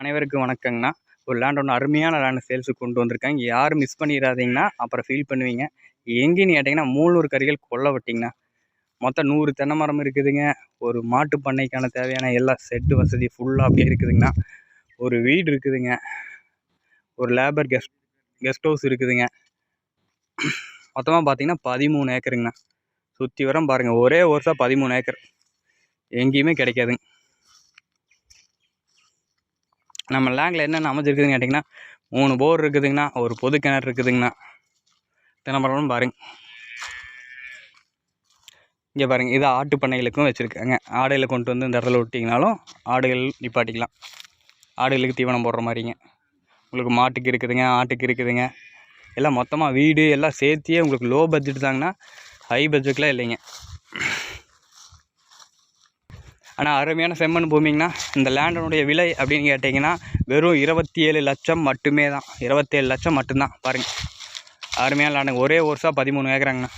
அனைவருக்கும் வணக்கங்கண்ணா. ஒரு லேண்ட் ஒன்று அருமையான லேண்ட் சேல்ஸுக்கு கொண்டு வந்திருக்காங்க யாரும் மிஸ் பண்ணிடாதீங்கண்ணா அப்புறம் ஃபீல் பண்ணுவீங்க. எங்கேன்னு கேட்டிங்கன்னா மூணு கறிகள் கொல்ல விட்டிங்கண்ணா. மொத்தம் நூறு தென்னை மரம் இருக்குதுங்க. ஒரு மாட்டு பண்ணைக்கான தேவையான எல்லா செட்டு வசதி ஃபுல்லாக அப்படியே இருக்குதுங்கண்ணா. ஒரு வீடு இருக்குதுங்க. ஒரு லேபர் கெஸ்ட் கெஸ்ட் ஹவுஸ் இருக்குதுங்க. மொத்தமாக பார்த்தீங்கன்னா பதிமூணு ஏக்கருங்கண்ணா. சுற்றி வரம் பாருங்கள் ஒரே வருஷம் பதிமூணு ஏக்கர். எங்கேயுமே கிடைக்காதுங்க. நம்ம லேண்டில் என்னென்ன அமைஞ்சிருக்குதுன்னு கேட்டிங்கன்னா மூணு போர் இருக்குதுங்கண்ணா ஒரு பொது கிணறு இருக்குதுங்கண்ணா. தினமரம் பாருங்க. இங்கே பாருங்க இது ஆட்டு பண்ணைகளுக்கும் வச்சுருக்காங்க. ஆடையில் கொண்டு வந்து இந்த இடத்துல விட்டிங்கனாலும் ஆடுகள் நிப்பாட்டிக்கலாம். ஆடுகளுக்கு தீவனம் போடுற மாதிரிங்க. உங்களுக்கு மாட்டுக்கு இருக்குதுங்க ஆட்டுக்கு இருக்குதுங்க. எல்லாம் மொத்தமாக வீடு எல்லாம் சேர்த்தியே உங்களுக்கு லோ பட்ஜெட் தாங்கண்ணா. ஹை பட்ஜெட்லாம் இல்லைங்க. ஆனால் அருமையான செம்மண் பூமிங்கண்ணா. இந்த லேண்டனுடைய விலை அப்படின்னு கேட்டிங்கன்னா வெறும் இருபத்தி ஏழு லட்சம் மட்டுமே தான் இருபத்தேழு லட்சம் மட்டும்தான் பாருங்கள் அருமையான லேண்டுங்க. ஒரே வருஷம் பதிமூணு ஏக்கராங்கண்ணா.